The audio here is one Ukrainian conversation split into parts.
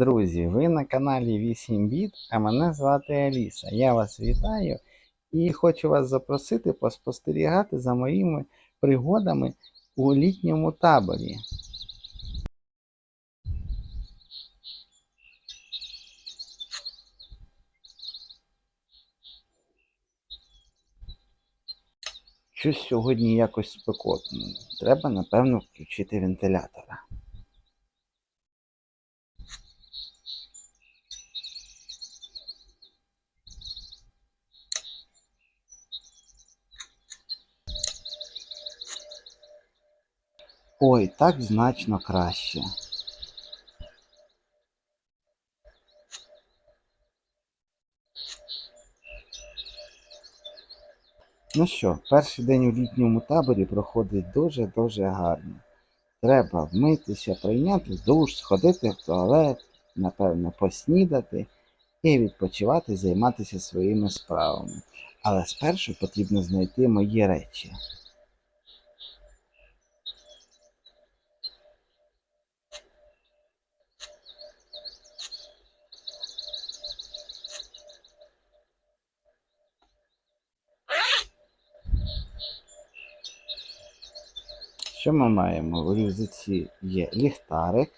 друзі! Ви на каналі 8 біт, а мене звати Аліса. Я вас вітаю і хочу вас запросити поспостерігати за моїми пригодами у літньому таборі. Щось сьогодні якось спекотно. Треба, напевно, включити вентилятора. Ой, так значно краще. Ну що, перший день у літньому таборі проходить дуже-дуже гарно. Треба вмитися, прийняти душ, сходити в туалет, напевно, поснідати і відпочивати, займатися своїми справами. Але спершу потрібно знайти мої речі. Що ми маємо? В рюкзаці є ліхтарик.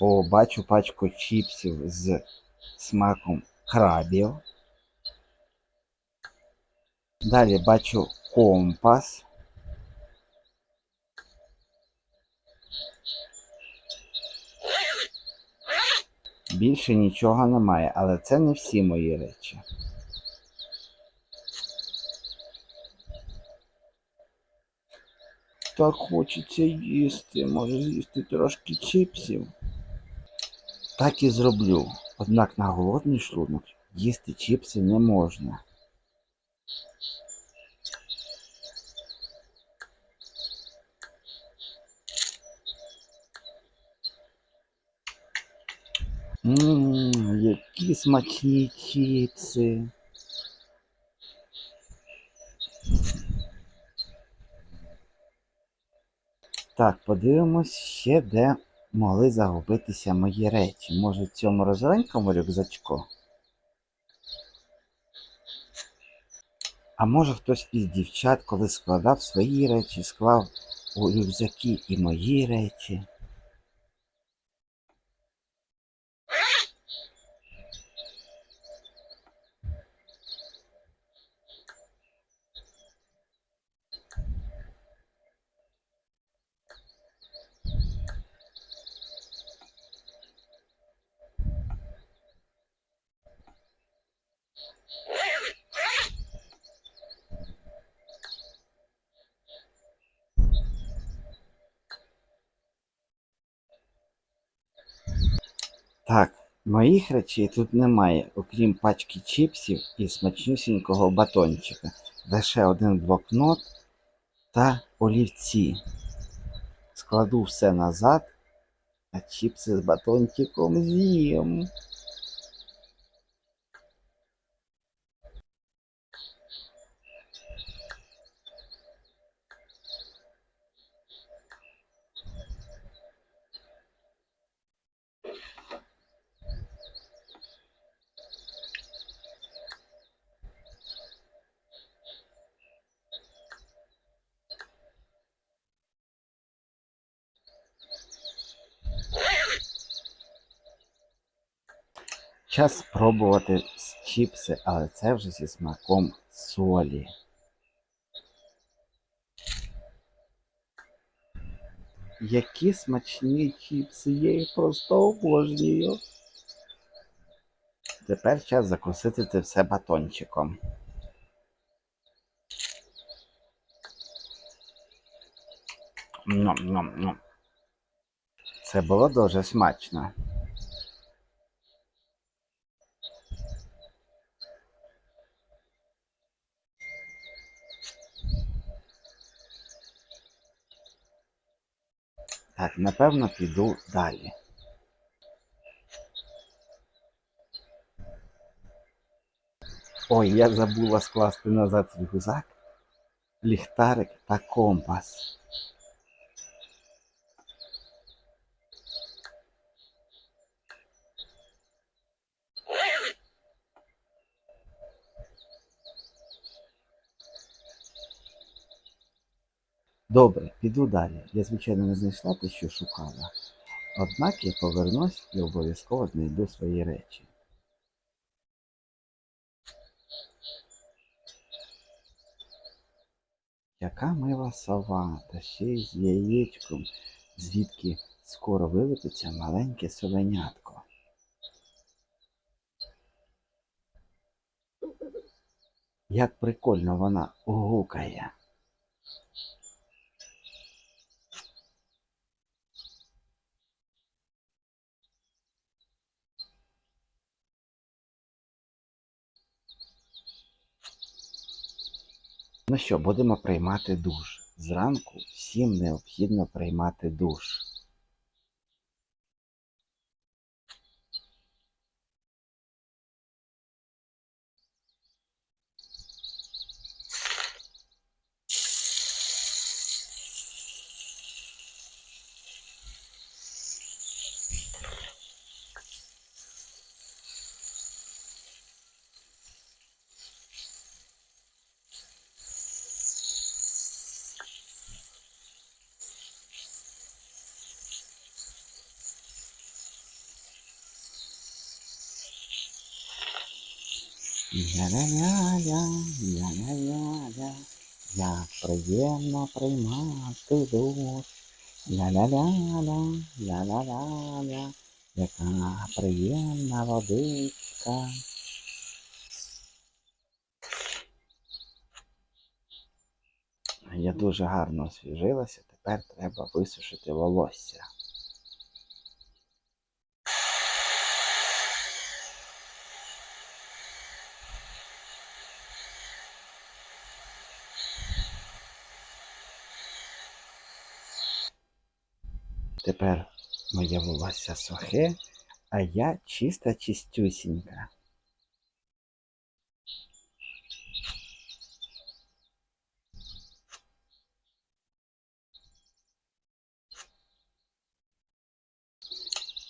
О, бачу пачку чіпсів з смаком крабів. Далі бачу компас. Більше нічого немає, але це не всі мої речі. Так хочеться їсти, може з'їсти трошки чіпсів. Так і зроблю. Однак на голодний шлунок їсти чіпси не можна. Ммм, які смачні чіпси. Так, подивимось ще, де могли загубитися мої речі. Може, в цьому розовенькому рюкзачку? А може хтось із дівчат, коли складав свої речі, склав у рюкзаки і мої речі. Так, моїх речей тут немає, окрім пачки чіпсів і смачнюсінького батончика. Лише один блокнот та олівці. Складу все назад, а чіпси з батончиком з'їм. Час спробувати чіпси, але це вже зі смаком солі. Які смачні чіпси, я їх просто обожнюю. Тепер час закусити це все батончиком. Ням-ням-ням. Це було дуже смачно. Так, напевно, піду далі. Ой, я забула скласти назад свій рюкзак, ліхтарик та компас. Добре, піду далі. Я, звичайно, не знайшла те, що шукала. Однак я повернусь і обов'язково знайду свої речі. Яка мила сова, та ще й з яєчком, звідки скоро вилупиться маленьке совенятко. Як прикольно вона гукає. Ну що, будемо приймати душ. Зранку всім необхідно приймати душ. Ля-ля-ля-ля, ля-ля-ля-ля, як приємно приймати душ. Ля-ля-ля-ля, ля-ля-ля-ля, яка приємна водичка. Я дуже гарно освіжилася, тепер треба висушити волосся. Тепер моє волосся сухе, а я чиста чистюсінька.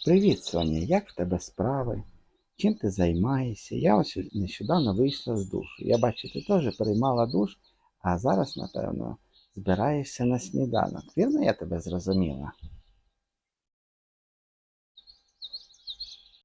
Привіт, Соня, як в тебе справи? Чим ти займаєшся? Я ось нещодавно вийшла з душу. Я бачу, ти теж приймала душ, а зараз, напевно, збираєшся на сніданок. Вірно, я тебе зрозуміла?